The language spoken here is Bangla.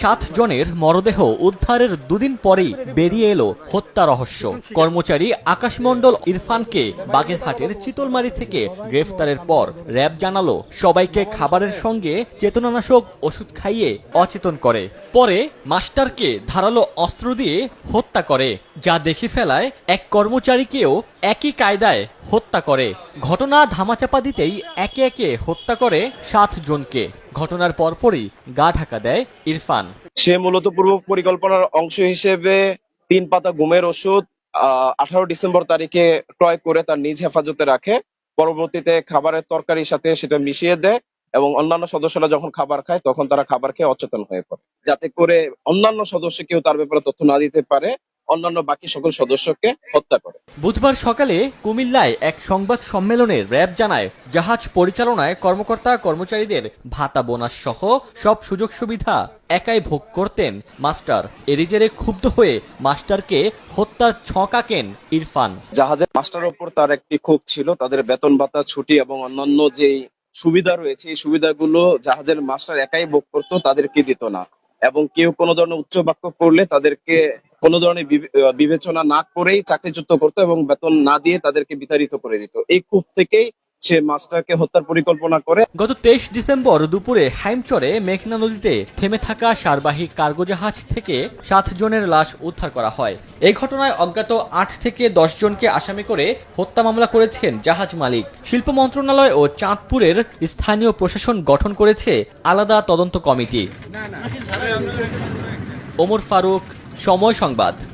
সাত জনের মরদেহ উদ্ধারের দুদিন পরেই বেরিয়ে এলো হত্যা রহস্য। কর্মচারী আকাশমণ্ডল ইরফানকে বাগেরহাটের চিতলমারি থেকে গ্রেফতারের পর র্যাব জানালো, সবাইকে খাবারের সঙ্গে চেতনানাশক ওষুধ খাইয়ে অচেতন করে। পরে মাস্টারকে ধারালো অস্ত্র দিয়ে হত্যা করে, যা দেখে ফেলায় এক কর্মচারীকেও একই কায়দায় হত্যা করে। ঘটনা ধামাচাপা দিতেই একে একে হত্যা করে সাত জনকে। ঘটনার পরপরই গা ঢাকা দেয় ইরফান। সে মূলত পূর্ব পরিকল্পনার অংশ হিসেবে তিন পাতা ঘুমের ওষুধ আঠারো ডিসেম্বর তারিখে ক্রয় করে তার নিজ হেফাজতে রাখে। পরবর্তীতে খাবারের তরকারির সাথে সেটা মিশিয়ে দেয় এবং অন্যান্য সদস্যরা যখন খাবার খায়, তখন তারা খাবার খেয়ে অচেতন হয়ে পড়ে। যাতে করে অন্যান্য সদস্য কেউ তার ব্যাপারে তথ্য না দিতে পারে অন্যান্য বাকি সকল সদস্যকে হত্যা করে। বুধবার সকালে কুমিল্লায় এক সংবাদ সম্মেলনে র্যাব জানায় জাহাজ পরিচালনায় কর্মকর্তা কর্মচারীদের ভাতা বোনাস সহ সব সুযোগ সুবিধা একাই ভোগ করতেন মাস্টার। এরিজেরে ক্ষুব্ধ হয়ে মাস্টারকে হত্যার ছক আঁকেন ইরফান। জাহাজের মাস্টার ওপর তার একটি ক্ষোভ ছিল তাদের বেতন ভাতা ছুটি এবং অন্যান্য যে সুবিধা রয়েছে এই সুবিধাগুলো জাহাজের মাস্টার একাই ভোগ করতো তাদেরকে দিত না। এবং কেউ কোনো ধরনের উচ্চ বাক্য করলে তাদেরকে কোনো ধরনের বিবেচনা না করেই চাকরিচ্যুত করতো এবং বেতন না দিয়ে তাদেরকে বিতাড়িত করে দিত। এই ক্ষোভ থেকেই সে মাস্টারকে হত্যার পরিকল্পনা করে। গত তেইশ ডিসেম্বর দুপুরে হাইমচরে মেঘনা নদীতে থেমে থাকা সারবাহী কার্গো জাহাজ থেকে সাত জনের লাশ উদ্ধার করা হয়। এই ঘটনায় অজ্ঞাত আট থেকে দশ জনকে আসামি করে হত্যা মামলা করেছেন জাহাজ মালিক। শিল্প মন্ত্রণালয় ও চাঁদপুরের স্থানীয় প্রশাসন গঠন করেছে আলাদা তদন্ত কমিটি। ওমর ফারুক সময় সংবাদ।